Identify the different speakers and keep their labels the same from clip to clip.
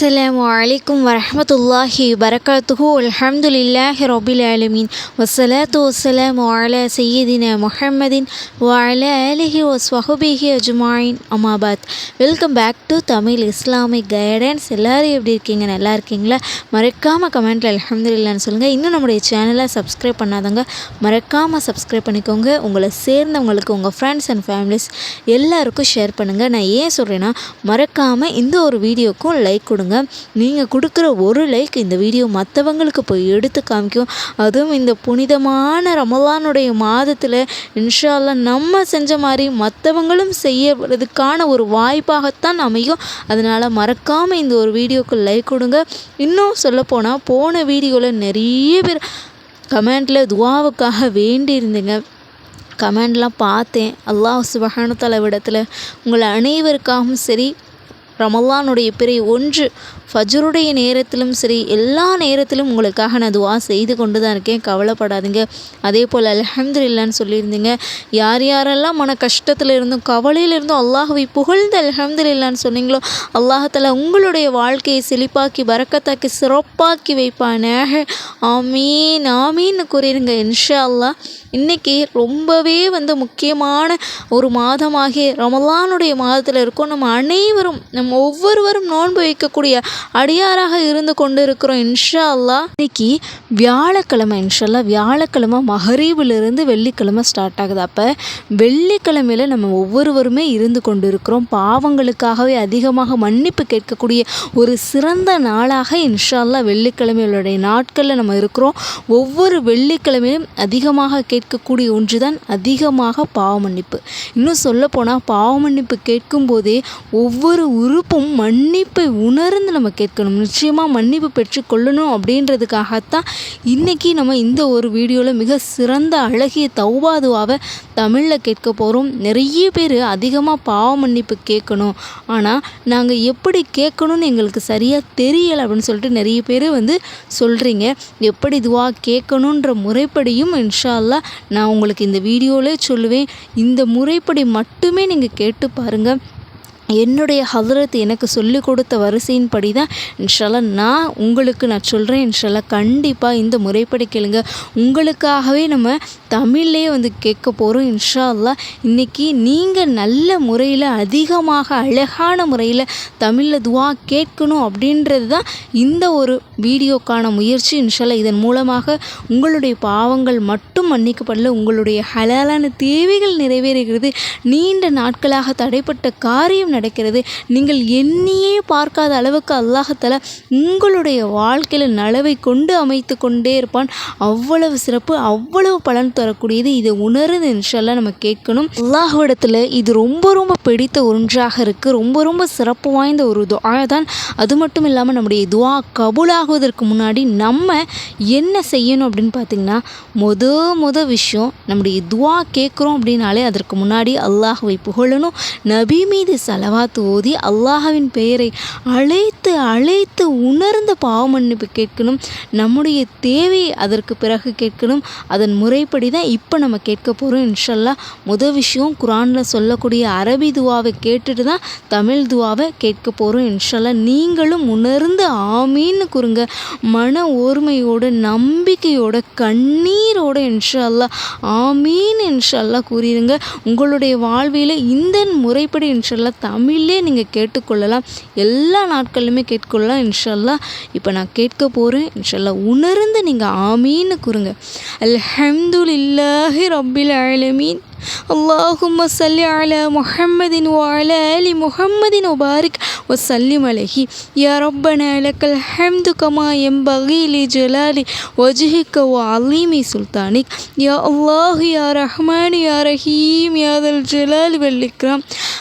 Speaker 1: அஸ்லாம் வலைக்கம் வரமத்துல்லாஹி வரகாத்துஹு அல்ஹம்துலில்லாஹி ரொபில் ஆலமீன் வசலாத்து வசலாம் வால சையதின முஹம்மதின் வால அலிஹி ஒஸ்வஹபிஹி அஜ்மாயின் அமாபாத் welcome back to Tamil Islamic guidance எல்லோரும் எப்படி இருக்கீங்க நல்லா இருக்கீங்களா மறக்காமல் கமெண்ட்டில் அலமதுல்லான்னு சொல்லுங்கள் இன்னும் நம்முடைய சேனலை சப்ஸ்கிரைப் பண்ணாதவங்க மறக்காமல் சப்ஸ்கிரைப் பண்ணிக்கோங்க உங்களை சேர்ந்தவங்களுக்கு உங்கள் ஃப்ரெண்ட்ஸ் அண்ட் ஃபேமிலிஸ் எல்லாருக்கும் ஷேர் பண்ணுங்கள் நான் ஏன் சொல்கிறேன்னா மறக்காமல் இந்த ஒரு வீடியோக்கும் லைக் கொடுங்க சொல்கிறாங்க நீங்கள் கொடுக்குற ஒரு லைக் இந்த வீடியோ மற்றவங்களுக்கு போய் எடுத்து காமிக்கும் அதுவும் இந்த புனிதமான ரமலானுடைய மாதத்தில் இன்ஷால்லா நம்ம செஞ்ச மாதிரி மற்றவங்களும் செய்யறதுக்கான ஒரு வாய்ப்பாகத்தான் அமையும் அதனால் மறக்காமல் இந்த ஒரு வீடியோக்கு லைக் கொடுங்க இன்னும் சொல்லப்போனால் போன வீடியோவில் நிறைய பேர் கமெண்டில் துவாவுக்காக வேண்டியிருந்தீங்க கமெண்ட்லாம் பார்த்தேன் அல்லாஹ் சுபஹானு தலைவிடத்தில் உங்களை அனைவருக்காகவும் சரி ரமல்லானுடைய பிறை ஒன்று ஃபஜருடைய நேரத்திலும் சரி எல்லா நேரத்திலும் உங்களுக்காக நான் துவா செய்து கொண்டு தான் இருக்கேன் கவலைப்படாதீங்க அதே போல் இல்லான்னு சொல்லியிருந்தீங்க யார் யாரெல்லாம் மன கஷ்டத்தில் இருந்தும் கவலையிலிருந்தும் அல்லாஹுவை புகழ்ந்து இல்லான்னு சொன்னீங்களோ அல்லாஹத்தில் உங்களுடைய வாழ்க்கையை செழிப்பாக்கி வரக்கத்தாக்கி சிறப்பாக்கி வைப்பானே ஆமீன் ஆமீன்னு கூறியிருங்க இன்ஷா அல்லா இன்றைக்கி ரொம்பவே வந்து முக்கியமான ஒரு மாதமாகி ரமலானுடைய மாதத்தில் இருக்கோம் நம்ம அனைவரும் நம் ஒவ்வொருவரும் நோன்பு வைக்கக்கூடிய அடியாராக இருந்து கொண்டு இருக்கிறோம் இன்ஷா இன்னைக்கு வியாழக்கிழமை இன்ஷால்லா வியாழக்கிழமை மகரீவிலிருந்து வெள்ளிக்கிழமை ஸ்டார்ட் ஆகுது அப்போ வெள்ளிக்கிழமையில் நம்ம ஒவ்வொருவருமே இருந்து கொண்டு இருக்கிறோம் பாவங்களுக்காகவே அதிகமாக மன்னிப்பு கேட்கக்கூடிய ஒரு சிறந்த நாளாக இன்ஷால்லா வெள்ளிக்கிழமைகளுடைய நாட்களில் நம்ம இருக்கிறோம் ஒவ்வொரு வெள்ளிக்கிழமையும் அதிகமாக கேட்கக்கூடிய ஒன்று தான் அதிகமாக பாவ மன்னிப்பு இன்னும் சொல்லப்போனால் பாவ மன்னிப்பு கேட்கும்போதே ஒவ்வொரு உரு பொறுப்பும் மன்னிப்பை உணர்ந்து நம்ம கேட்கணும் நிச்சயமாக மன்னிப்பு பெற்று கொள்ளணும் அப்படின்றதுக்காகத்தான் இன்றைக்கி நம்ம இந்த ஒரு வீடியோவில் மிக சிறந்த அழகிய தௌபாதுவாவை தமிழில் கேட்க போகிறோம் நிறைய பேர் அதிகமாக பாவ மன்னிப்பு கேட்கணும் ஆனால் நாங்கள் எப்படி கேட்கணும்னு எங்களுக்கு சரியாக தெரியலை அப்படின்னு சொல்லிட்டு நிறைய பேர் வந்து சொல்கிறீங்க எப்படி இதுவாக கேட்கணுன்ற முறைப்படியும் இன்ஷால்லா நான் உங்களுக்கு இந்த வீடியோவிலே சொல்லுவேன் இந்த முறைப்படி மட்டுமே நீங்கள் கேட்டு பாருங்கள் என்னுடைய ஹதரத் எனக்கு சொல்லிக் கொடுத்த வரிசையின்படி தான் இன்ஷாலா நான் உங்களுக்கு நான் சொல்கிறேன் இன்ஷாலா கண்டிப்பாக இந்த முறைப்படி கேளுங்க உங்களுக்காகவே நம்ம தமிழ்லேயே வந்து கேட்க போகிறோம் இன்ஷா இன்றைக்கி நீங்கள் நல்ல முறையில் அதிகமாக அழகான முறையில் தமிழில் துவா கேட்கணும் அப்படின்றது தான் இந்த ஒரு வீடியோக்கான முயற்சி இன்ஷால இதன் மூலமாக உங்களுடைய பாவங்கள் மட்டும் மன்னிக்கப்படல உங்களுடைய ஹலாலான தேவைகள் நிறைவேறுகிறது நீண்ட நாட்களாக தடைப்பட்ட காரியம் நடக்கிறது நீங்கள் எண்ணியே பார்க்காத அளவுக்கு அல்லாஹத்தால உங்களுடைய வாழ்க்கையில் நலவை கொண்டு அமைத்து கொண்டே இருப்பான் அவ்வளவு சிறப்பு அவ்வளவு பலன் தரக்கூடியது இதை உணர்ந்து இன்ஷால்லாம் நம்ம கேட்கணும் அல்லாஹிடத்தில் இது ரொம்ப ரொம்ப பிடித்த ஒன்றாக இருக்குது ரொம்ப ரொம்ப சிறப்பு வாய்ந்த ஒரு துவா தான் அது மட்டும் இல்லாமல் நம்முடைய துவா கபுலாக ஆகுவதற்கு முன்னாடி நம்ம என்ன செய்யணும் அப்படின்னு பார்த்திங்கன்னா மொத மொத விஷயம் நம்முடைய துவா கேட்குறோம் அப்படின்னாலே அதற்கு முன்னாடி அல்லாஹுவை புகழணும் நபி மீது செலவாத்து ஓதி அல்லாஹவின் பெயரை அழைத்து அழைத்து உணர்ந்த பாவ மன்னிப்பு கேட்கணும் நம்முடைய தேவை அதற்கு பிறகு கேட்கணும் அதன் முறைப்படி தான் இப்போ நம்ம கேட்க போகிறோம் இன்ஷல்லா முத விஷயம் குரானில் சொல்லக்கூடிய அரபி துவாவை கேட்டுட்டு தான் தமிழ் துவாவை கேட்க போகிறோம் இன்ஷல்லா நீங்களும் உணர்ந்து ஆமீன்னு குறுங்க மன ஓர்மையோடு நம்பிக்கையோட கண்ணீரோட இன்ஷல்லா ஆமீன் இன்ஷல்லா கூறியிருங்க உங்களுடைய வாழ்வியில் இந்த முறைப்படி இன்ஷல்லா தமிழே நீங்கள் கேட்டுக்கொள்ளலாம் எல்லா நாட்கள்லையுமே கேட்கொள்ளலாம் இன்ஷல்லா இப்போ நான் கேட்க போகிறேன் இன்ஷல்லா உணர்ந்து நீங்கள் ஆமீன்னு கூறுங்க இல்லாஹி ரபில் ஆலமீன் اللهم صل على محمد وعلى آل محمد وبارك وسلم عليه يا ربنا لك الحمد كما ينبغي لجلال وجهك وعظيم سلطانك يا الله يا رحمن يا رحيم يا ذا الجلال والإكرام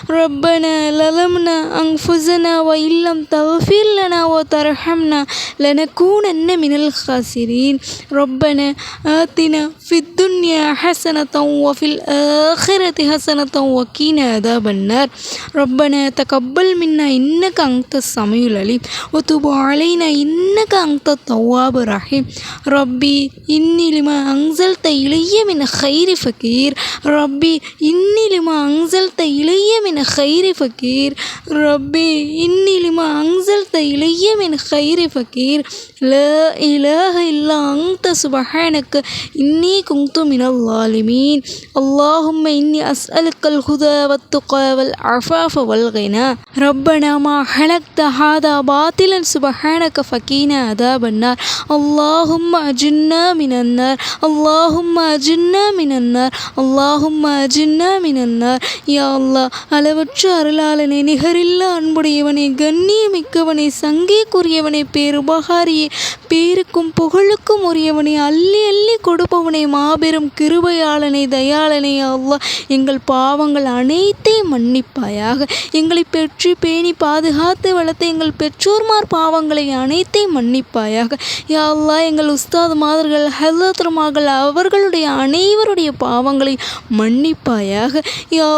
Speaker 1: ربنا ظلمنا أنفسنا وإن لم تغفر لنا وترحمنا لنكونن من الخاسرين ربنا آتنا في الدنيا حسنة وفي الآخرة الآخرة حسنة وقنا عذاب النار ربنا تقبل منا إنك أنت السميع العليم وتب علينا إنك أنت التواب الرحيم ربي إني لما أنزلت إلي من خير فقير ربي إني لما أنزلت إلي من خير فقير ربي إني لما أنزلت إلي من خير فقير لا إله إلا أنت سبحانك إني كنت من الظالمين الله اللهم إني أسألك الهدى والتقى والعفاف والغنى ربنا ما خلقت هذا باطلا سبحانك فكينا عذاب النار اللهم أجنا من النار اللهم أجنا من النار اللهم أجنا من النار يا الله على لالني نهر الله அளவற்ற அருளாளனை நிகரில்லா அன்புடையவனை கண்ணியமிக்கவனை சங்கைக்குரியவனை பேருபகாரியே பேருக்கும் புகழுக்கும் உரியவனை அள்ளி அள்ளி கொடுப்பவனை மாபெரும் கிருபையாளனை தயாளனை அல்லாஹ் எங்கள் பாவங்கள் அனைத்தையும் மன்னிப்பாயாக எங்களை பெற்று பேணி பாதுகாத்து வளர்த்த எங்கள் பெற்றோர்மார் பாவங்களை அனைத்தையும் மன்னிப்பாயாக யா எங்கள் உஸ்தாது மாதர்கள் ஹல்லாத்திரமார்கள் அவர்களுடைய அனைவருடைய பாவங்களை மன்னிப்பாயாக யா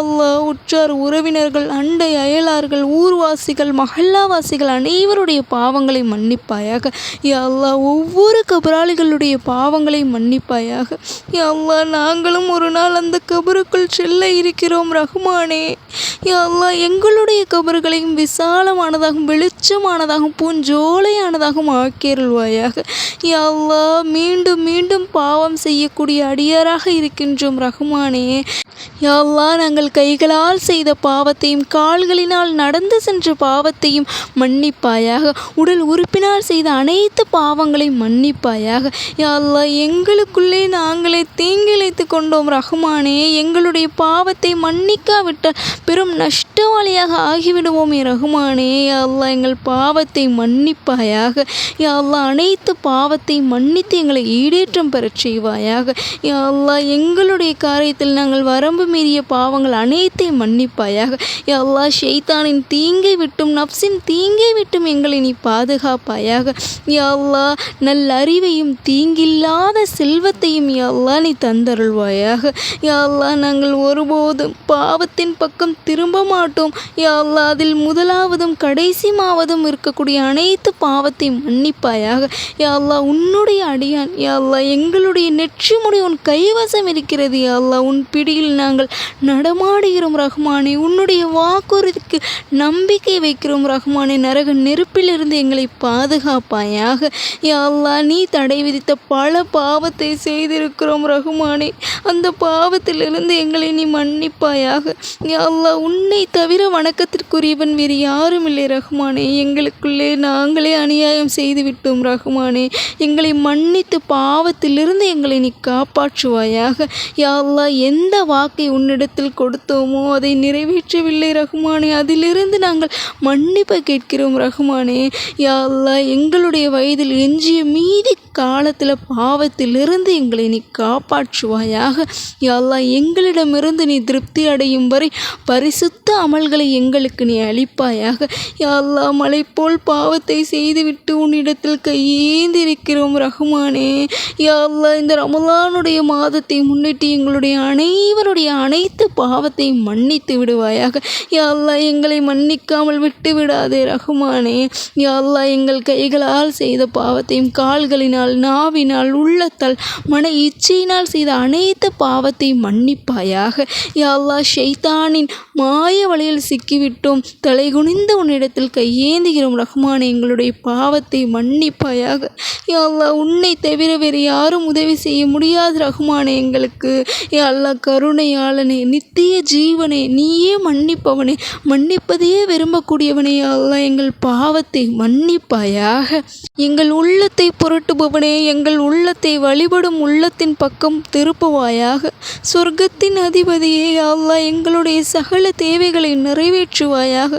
Speaker 1: உற்றார் உறவினர்கள் அண்டை அயலார்கள் ஊர்வாசிகள் மஹல்லாவாசிகள் அனைவருடைய பாவங்களை மன்னிப்பாயாக யா ஒவ்வொரு கபராளிகளுடைய பாவங்களை மன்னிப்பாயாக யா நாங்களும் ஒரு நாள் அந்த கபருக்குள் செல்ல இருக்கிறோம் ரஹ்மானே யாழ்லா எங்களுடைய கபர்களையும் விசாலமானதாகவும் வெளிச்சமானதாகவும் பூஞ்சோலையானதாகவும் ஆக்கியருள்வாயாக யாழ்லா மீண்டும் மீண்டும் பாவம் செய்யக்கூடிய அடியாராக இருக்கின்றோம் ரஹ்மானே யாழ்லா நாங்கள் கைகளால் செய்த பாவத்தையும் கால்களினால் நடந்து சென்ற பாவத்தையும் மன்னிப்பாயாக உடல் உறுப்பினால் செய்த அனைத்து பாவங்களையும் மன்னிப்பாயாக யாழ்லா எங்களுக்குள்ளே நாங்களே தீங்கிழைத்து கொண்டோம் ரஹ்மானே எங்களுடைய பாவத்தை மன்னிக்காவிட்டால் பெரும் நஷ்டவாளியாக ஆகிவிடுவோம் ஏ ரஹ்மானே யாழ்லா எங்கள் பாவத்தை மன்னிப்பாயாக யாழ்லா அனைத்து பாவத்தை மன்னித்து எங்களை ஈடேற்றம் பெறச் செய்வாயாக யாழ்லா எங்களுடைய காரியத்தில் நாங்கள் வரம்பு மீறிய பாவங்கள் அனைத்தையும் மன்னிப்பாயாக எல்லா ஷெய்தானின் தீங்கை விட்டும் நப்சின் தீங்கை விட்டும் எங்களை நீ பாதுகாப்பாயாக யாழ்லா நல்ல அறிவையும் தீங்கில்லாத செல்வத்தையும் யாழ்லா நீ தந்தருள்வாயாக யாழ்லா நாங்கள் ஒருபோதும் பாவத்தின் பக்கம் திரும்ப மாட்டோம் யா அதில் முதலாவதும் கடைசிமாவதும் இருக்கக்கூடிய அனைத்து பாவத்தையும் மன்னிப்பாயாக யாழ்லா உன்னுடைய அடியான் யாழ்லா எங்களுடைய நெற்றி முடி உன் கைவசம் இருக்கிறது யாழ்லா உன் பிடியில் நாங்கள் நாங்கள் நடமாடுகிறோம் ரகுமானே உன்னுடைய வாக்குறுதிக்கு நம்பிக்கை வைக்கிறோம் ரகுமானே நரக நெருப்பிலிருந்து எங்களை பாதுகாப்பாயாக யாழ்லா நீ தடை விதித்த பல பாவத்தை செய்திருக்கிறோம் ரகுமானே அந்த பாவத்திலிருந்து எங்களை நீ மன்னிப்பாயாக யாழ்லா உன்னை தவிர வணக்கத்திற்குரியவன் வேறு யாரும் இல்லை ரகுமானே எங்களுக்குள்ளே நாங்களே அநியாயம் செய்து விட்டோம் ரகுமானே எங்களை மன்னித்து பாவத்திலிருந்து எங்களை நீ காப்பாற்றுவாயாக யாழ்லா எந்த வாக்கை உன்னிடத்தில் கொடுத்தோமோ அதை நிறைவேற்றவில்லை ரகுமானே அதிலிருந்து நாங்கள் மன்னிப்பு கேட்கிறோம் ரகுமானே யா எங்களுடைய வயதில் எஞ்சிய மீதி காலத்தில் பாவத்திலிருந்து எங்களை நீ காப்பாற்றுவாயாக யா எங்களிடமிருந்து நீ திருப்தி அடையும் வரை பரிசுத்த அமல்களை எங்களுக்கு நீ அளிப்பாயாக யா மலைப்போல் மலை போல் பாவத்தை செய்துவிட்டு உன்னிடத்தில் கையேந்திருக்கிறோம் ரகுமானே யா இந்த ரமலானுடைய மாதத்தை முன்னிட்டு எங்களுடைய அனைவருடைய அனைத்து பாவத்தையும் மன்னித்து விடுவாயாக யாழ்லா எங்களை மன்னிக்காமல் விட்டு விடாதே ரகுமானே யாழ்லா எங்கள் கைகளால் செய்த பாவத்தையும் கால்களினால் நாவினால் உள்ளத்தால் மன இச்சையினால் செய்த அனைத்து பாவத்தையும் மன்னிப்பாயாக யாழ்லா ஷெய்தானின் மாய வலையில் சிக்கிவிட்டோம் தலை குனிந்த உன்னிடத்தில் கையேந்துகிறோம் ரகுமானே எங்களுடைய பாவத்தை மன்னிப்பாயாக யாழ்லா உன்னை தவிர வேறு யாரும் உதவி செய்ய முடியாது ரகுமானே எங்களுக்கு யாழ்லா கருணையா தயாளனே நித்திய ஜீவனே நீயே மன்னிப்பவனே மன்னிப்பதையே விரும்பக்கூடியவனே அல்லா எங்கள் பாவத்தை மன்னிப்பாயாக எங்கள் உள்ளத்தை புரட்டுபவனே எங்கள் உள்ளத்தை வழிபடும் உள்ளத்தின் பக்கம் திருப்புவாயாக சொர்க்கத்தின் அதிபதியே அல்லா எங்களுடைய சகல தேவைகளை நிறைவேற்றுவாயாக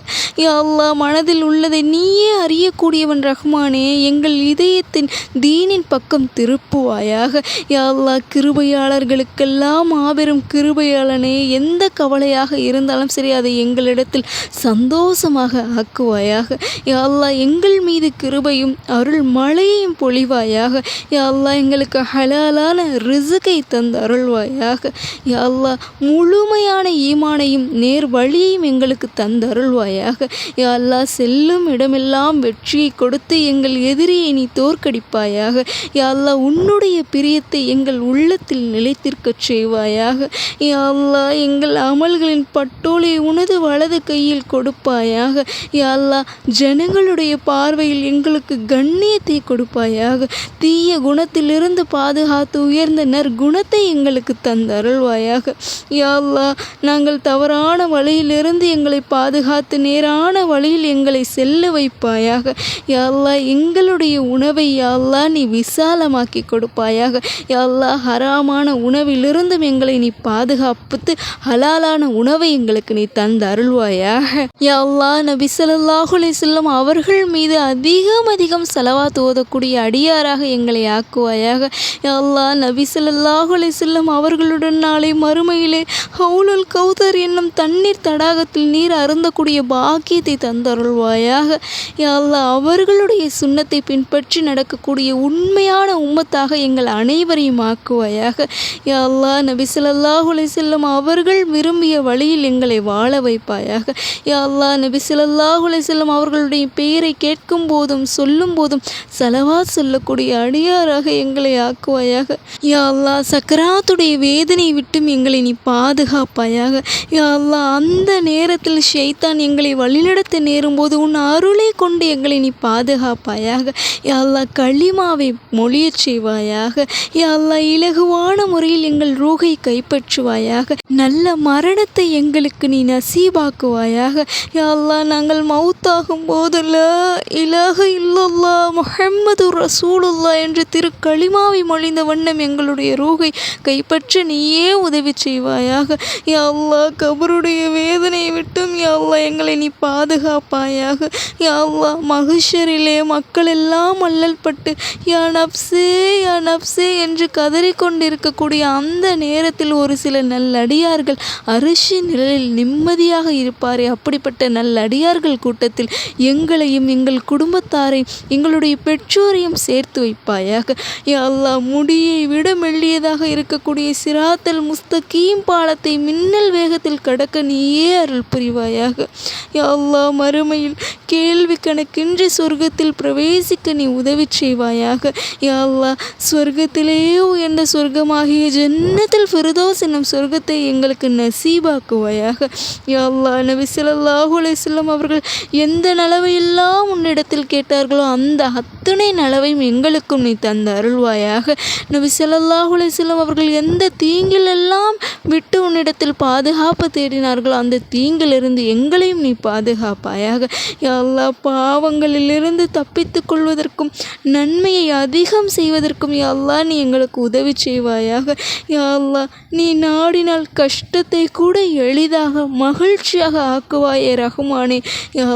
Speaker 1: அல்லா மனதில் உள்ளதை நீயே அறியக்கூடியவன் ரஹ்மானே எங்கள் இதயத்தின் தீனின் பக்கம் திருப்புவாயாக அல்லா கிருபையாளர்களுக்கெல்லாம் மாபெரும் கிருபை பொறியாளனே எந்த கவலையாக இருந்தாலும் சரி அதை எங்களிடத்தில் சந்தோஷமாக ஆக்குவாயாக யாழ்லா எங்கள் மீது கிருபையும் அருள் மழையையும் பொழிவாயாக யாழ்லா எங்களுக்கு ஹலாலான ரிசுகை தந்து அருள்வாயாக யாழ்லா முழுமையான ஈமானையும் நேர் வழியையும் எங்களுக்கு தந்து அருள்வாயாக யாழ்லா செல்லும் இடமெல்லாம் வெற்றியை கொடுத்து எங்கள் எதிரியை நீ தோற்கடிப்பாயாக யாழ்லா உன்னுடைய பிரியத்தை எங்கள் உள்ளத்தில் நிலைத்திருக்கச் செய்வாயாக யா யாழ்லா எங்கள் அமல்களின் பட்டோலை உனது வலது கையில் கொடுப்பாயாக யாழ்லா ஜனங்களுடைய பார்வையில் எங்களுக்கு கண்ணியத்தை கொடுப்பாயாக தீய குணத்திலிருந்து பாதுகாத்து உயர்ந்த நற்குணத்தை எங்களுக்கு தந்தருள்வாயாக யாழ்லா நாங்கள் தவறான வழியிலிருந்து எங்களை பாதுகாத்து நேரான வழியில் எங்களை செல்ல வைப்பாயாக யாழ்லா எங்களுடைய உணவை யாழ்லா நீ விசாலமாக்கி கொடுப்பாயாக யாழ்லா ஹராமான உணவிலிருந்தும் எங்களை நீ பாதுகா பாதுகாப்புத்து ஹலாலான உணவை எங்களுக்கு நீ தந்து அருள்வாயாக யா நபி சொல்லாஹுலே செல்லும் அவர்கள் மீது அதிகம் அதிகம் செலவா தோதக்கூடிய அடியாராக எங்களை ஆக்குவாயாக யா நபி சொல்லாஹுலே செல்லும் அவர்களுடன் நாளை மறுமையிலே ஹவுலுல் கௌதர் என்னும் தண்ணீர் தடாகத்தில் நீர் அருந்தக்கூடிய பாக்கியத்தை தந்தருள்வாயாக அருள்வாயாக அல்லா அவர்களுடைய சுண்ணத்தை பின்பற்றி நடக்கக்கூடிய உண்மையான உம்மத்தாக எங்கள் அனைவரையும் ஆக்குவாயாக யா நபி சொல்லாஹுலே செல்லும் அவர்கள் விரும்பிய வழியில் எங்களை வாழ வைப்பாயாக யா அல்லா நபி சிலல்லாஹுலை செல்லும் அவர்களுடைய பெயரை கேட்கும் போதும் சொல்லும் போதும் செலவா சொல்லக்கூடிய அடியாராக எங்களை ஆக்குவாயாக யா சக்கராத்துடைய வேதனை விட்டும் எங்களை நீ பாதுகாப்பாயாக யா அந்த நேரத்தில் ஷெய்தான் எங்களை வழிநடத்த நேரும்போது உன் அருளை கொண்டு எங்களை நீ பாதுகாப்பாயாக யாழ்லா களிமாவை மொழியச் செய்வாயாக யாழ்லா இலகுவான முறையில் எங்கள் ரூகை கைப்பற்றுவாயாக தருவாயாக நல்ல மரணத்தை எங்களுக்கு நீ நசீபாக்குவாயாக யாழ்லா நாங்கள் மவுத்தாகும் போதுல்ல இலாக இல்லல்லா முஹம்மது ரசூலுல்லா என்று களிமாவை மொழிந்த வண்ணம் எங்களுடைய ரூகை கைப்பற்ற நீயே உதவி செய்வாயாக யாழ்லா கபருடைய வேதனை விட்டும் யாழ்லா எங்களை நீ பாதுகாப்பாயாக யாழ்லா மகிஷரிலே மக்கள் எல்லாம் அல்லல் பட்டு யா நப்சே யா நப்சே என்று கதறிக்கொண்டிருக்கக்கூடிய அந்த நேரத்தில் ஒரு சில நல்ல நல்லடியார்கள் அரிசி நிழலில் நிம்மதியாக இருப்பாரே அப்படிப்பட்ட நல்லடியார்கள் கூட்டத்தில் எங்களையும் எங்கள் குடும்பத்தாரையும் எங்களுடைய பெற்றோரையும் சேர்த்து வைப்பாயாக எல்லா முடியை விட மெல்லியதாக இருக்கக்கூடிய சிராத்தல் முஸ்தகீம் பாலத்தை மின்னல் வேகத்தில் கடக்க நீயே அருள் புரிவாயாக எல்லா மறுமையில் கேள்வி கணக்கின்றி சொர்க்கத்தில் பிரவேசிக்க நீ உதவி செய்வாயாக அல்லா சொர்க்கத்திலேயோ என்ற சொர்க்கமாகிய ஜன்னத்தில் ஃபிரதோஸ் என்னும் சொர்க்க சொர்க்கத்தை எங்களுக்கு நசீபாக்குவாயாக அல்லா நபி சல்லாஹூ செல்லம் அவர்கள் எந்த நலவையெல்லாம் உன்னிடத்தில் கேட்டார்களோ அந்த அத்துணை நலவையும் எங்களுக்கும் நீ தந்த அருள்வாயாக நபி சல்லாஹூ செல்லம் அவர்கள் எந்த தீங்கிலெல்லாம் விட்டு உன்னிடத்தில் பாதுகாப்பு தேடினார்களோ அந்த தீங்கிலிருந்து எங்களையும் நீ பாதுகாப்பாயாக எல்லா பாவங்களிலிருந்து தப்பித்து கொள்வதற்கும் நன்மையை அதிகம் செய்வதற்கும் யாழ்லா நீ எங்களுக்கு உதவி செய்வாயாக யாழ்லா நீ நாடு பாடினால் கஷ்டத்தை கூட எளிதாக மகிழ்ச்சியாக ஆக்குவாயே ரஹ்மானே யா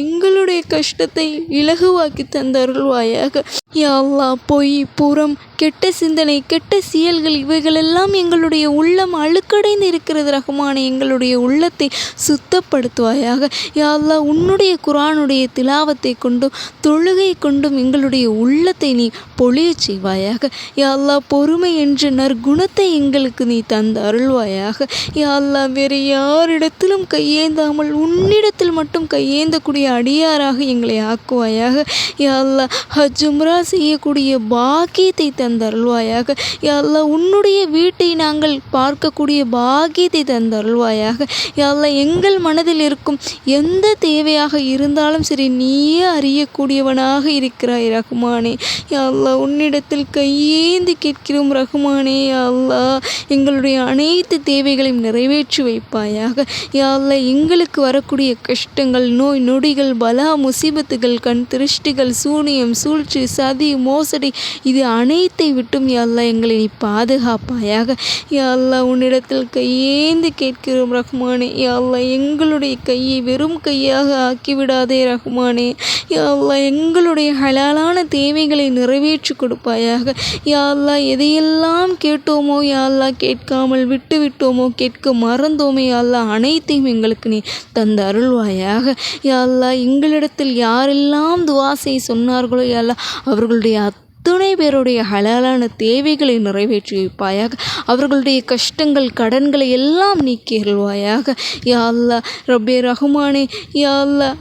Speaker 1: எங்களுடைய கஷ்டத்தை இலகுவாக்கி தந்தருள்வாயாக யாழ்லா பொய் புறம் கெட்ட சிந்தனை கெட்ட செயல்கள் இவைகளெல்லாம் எங்களுடைய உள்ளம் அழுக்கடைந்து இருக்கிறது ரகுமான எங்களுடைய உள்ளத்தை சுத்தப்படுத்துவாயாக யாழ்லா உன்னுடைய குரானுடைய திலாவத்தை கொண்டும் தொழுகை கொண்டும் எங்களுடைய உள்ளத்தை நீ பொழிய செய்வாயாக யாழ்லா பொறுமை என்ற நற்குணத்தை எங்களுக்கு நீ தந்து அருள்வாயாக யாழ்லா வேறு யாரிடத்திலும் கையேந்தாமல் உன்னிடத்தில் மட்டும் கையேந்தக்கூடிய அடியாராக எங்களை ஆக்குவாயாக யாழ்லா ஹஜும்ரா செய்யக்கூடிய பாக்கியத்தை தந்தருள்வாயாக யாழ்லா உன்னுடைய வீட்டை நாங்கள் பார்க்கக்கூடிய பாக்கியத்தை தந்தருள்வாயாக யாழ்லா எங்கள் மனதில் இருக்கும் எந்த தேவையாக இருந்தாலும் சரி நீயே அறியக்கூடியவனாக இருக்கிறாய் ரகுமானே யாழ்லா உன்னிடத்தில் கையேந்து கேட்கிறோம் ரகுமானே யாழ்லா எங்களுடைய அனைத்து தேவைகளையும் நிறைவேற்றி வைப்பாயாக யாழ்லா எங்களுக்கு வரக்கூடிய கஷ்டங்கள் நோய் நொடிகள் பலா முசீபத்துகள் கண் திருஷ்டிகள் சூனியம் சூழ்ச்சி சா வியாதி மோசடி இது அனைத்தை விட்டும் எல்லாம் எங்களை நீ பாதுகாப்பாயாக யாழ்லா உன்னிடத்தில் கையேந்து கேட்கிறோம் ரஹ்மானே எல்லாம் எங்களுடைய கையை வெறும் கையாக ஆக்கிவிடாதே ரஹ்மானே எல்லாம் எங்களுடைய ஹலாலான தேவைகளை நிறைவேற்றி கொடுப்பாயாக யாழ்லா எதையெல்லாம் கேட்டோமோ யாழ்லா கேட்காமல் விட்டு விட்டோமோ கேட்க மறந்தோமே யாழ்லா அனைத்தையும் எங்களுக்கு நீ தந்த அருள்வாயாக யாழ்லா எங்களிடத்தில் யாரெல்லாம் துவாசை சொன்னார்களோ யாழ்லா அவர் ആ அத்துணை பேருடைய ஹலாலான தேவைகளை நிறைவேற்றி வைப்பாயாக அவர்களுடைய கஷ்டங்கள் கடன்களை எல்லாம் நீக்கி அருள்வாயாக யா அல்லா ரப்பே ரஹ்மானே யா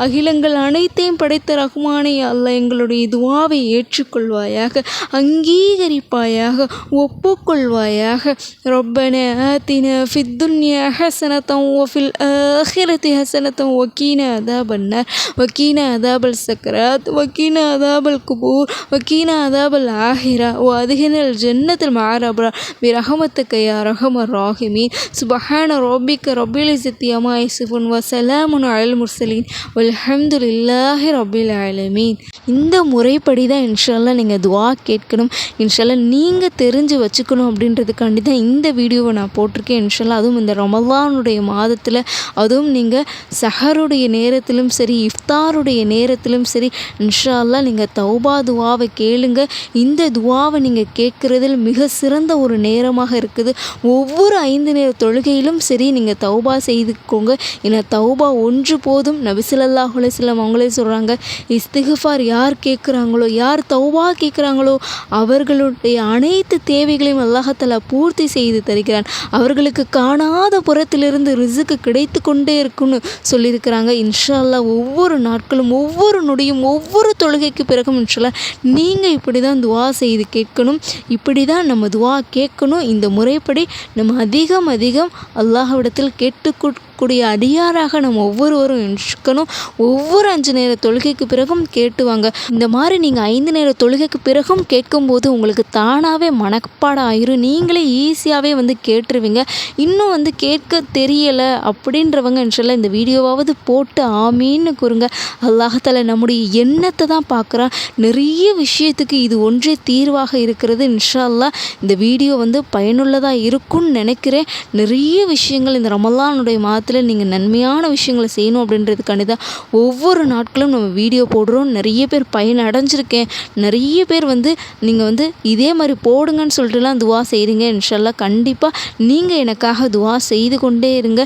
Speaker 1: அகிலங்கள் அனைத்தையும் படைத்த ரஹ்மானே யா எங்களுடைய இதுவாவை ஏற்றுக்கொள்வாயாக அங்கீகரிப்பாயாக ஒப்புக்கொள்வாயாக ரொப்பன ஆத்தின ஃபித்துன்யா ஹசனத்தம் ஒஃபில் ஆஹிரத்தி ஹசனத்தம் ஒக்கீன அதாபன்னார் வக்கீன அதாபல் சக்ராத் வக்கீன அதாபல் குபூர் வக்கீன அதாபல் அசாபல் ஆஹிரா ஓ அதுகினல் ஜன்னத்தில் மாரபரா ரஹமத்து கையா ரஹமர் ராஹிமீன் சுபஹான ரோபிக்க ரொபில் இசத்தி அம்மா இசுஃபுன் வசலாமுன் அயல் முர்சலீன் அல்ஹம்துல் இல்லாஹி ரொபில் அலமீன் இந்த முறைப்படி தான் இன்ஷால்லாம் நீங்கள் துவா கேட்கணும் இன்ஷால்லாம் நீங்கள் தெரிஞ்சு வச்சுக்கணும் அப்படின்றதுக்காண்டி தான் இந்த வீடியோவை நான் போட்டிருக்கேன் இன்ஷால்லாம் அதுவும் இந்த ரமலானுடைய மாதத்தில் அதுவும் நீங்கள் சஹருடைய நேரத்திலும் சரி இஃப்தாருடைய நேரத்திலும் சரி இன்ஷால்லாம் நீங்கள் தௌபா துவாவை இந்த துவாவை நீங்கள் கேட்குறதில் மிக சிறந்த ஒரு நேரமாக இருக்குது ஒவ்வொரு ஐந்து நேர தொழுகையிலும் சரி நீங்கள் தௌபா செய்துக்கோங்க ஏன்னா தௌபா ஒன்று போதும் நபிசிலல்லா ஹுலேசிலம் அவங்களே சொல்கிறாங்க இஸ்திகுஃபார் யார் கேட்குறாங்களோ யார் தௌபா கேட்குறாங்களோ அவர்களுடைய அனைத்து தேவைகளையும் அல்லாஹத்தலா பூர்த்தி செய்து தருகிறான் அவர்களுக்கு காணாத புறத்திலிருந்து ரிசுக்கு கிடைத்து கொண்டே இருக்குன்னு சொல்லியிருக்கிறாங்க இன்ஷா அல்லா ஒவ்வொரு நாட்களும் ஒவ்வொரு நொடியும் ஒவ்வொரு தொழுகைக்கு பிறகும் இன்ஷால்லா நீங்கள் இப்படி தான் தான் துவா செய்து கேட்கணும் இப்படி தான் நம்ம துவா கேட்கணும் இந்த முறைப்படி நம்ம அதிகம் அதிகம் அல்லாஹ்விடத்தில் கேட்டு வாழக்கூடிய அடியாராக நம்ம ஒவ்வொருவரும் இருக்கணும் ஒவ்வொரு அஞ்சு நேர தொழுகைக்கு பிறகும் கேட்டுவாங்க இந்த மாதிரி நீங்கள் ஐந்து நேர தொழுகைக்கு பிறகும் கேட்கும்போது உங்களுக்கு தானாகவே மனப்பாடம் ஆயிரும் நீங்களே ஈஸியாகவே வந்து கேட்டுருவீங்க இன்னும் வந்து கேட்க தெரியலை அப்படின்றவங்க இன்ஷல்ல இந்த வீடியோவாவது போட்டு ஆமீன்னு கூறுங்க அல்லாஹத்தால் நம்முடைய எண்ணத்தை தான் பார்க்குறான் நிறைய விஷயத்துக்கு இது ஒன்றே தீர்வாக இருக்கிறது இன்ஷா இந்த வீடியோ வந்து பயனுள்ளதாக இருக்கும்னு நினைக்கிறேன் நிறைய விஷயங்கள் இந்த ரமலானுடைய மாதத்தில் விஷயத்தில் நீங்கள் நன்மையான விஷயங்களை செய்யணும் அப்படின்றதுக்காண்டி தான் ஒவ்வொரு நாட்களும் நம்ம வீடியோ போடுறோம் நிறைய பேர் பயன் அடைஞ்சிருக்கேன் நிறைய பேர் வந்து நீங்கள் வந்து இதே மாதிரி போடுங்கன்னு சொல்லிட்டுலாம் துவா செய்கிறீங்க இன்ஷல்லா கண்டிப்பாக நீங்கள் எனக்காக துவா செய்து கொண்டே இருங்க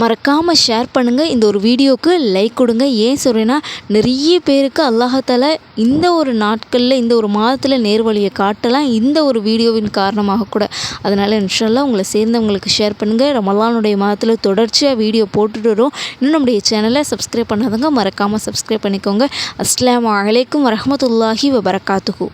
Speaker 1: மறக்காமல் ஷேர் பண்ணுங்கள் இந்த ஒரு வீடியோவுக்கு லைக் கொடுங்க ஏன் சொல்கிறேன்னா நிறைய பேருக்கு அல்லாஹால இந்த ஒரு நாட்களில் இந்த ஒரு மாதத்தில் நேர்வழியை காட்டலாம் இந்த ஒரு வீடியோவின் காரணமாக கூட அதனால் இன்ஷால்லாம் உங்களை சேர்ந்தவங்களுக்கு ஷேர் பண்ணுங்கள் ரமலானுடைய மாதத்தில் தொடர்ச்சியாக வீடியோ போட்டுட்டு வரும் இன்னும் நம்முடைய சேனலை சப்ஸ்கிரைப் பண்ணாதவங்க மறக்காமல் சப்ஸ்கிரைப் பண்ணிக்கோங்க அஸ்லாம் வலைக்கும் வரமத்துல்லாஹி வபரகாத்துஹூ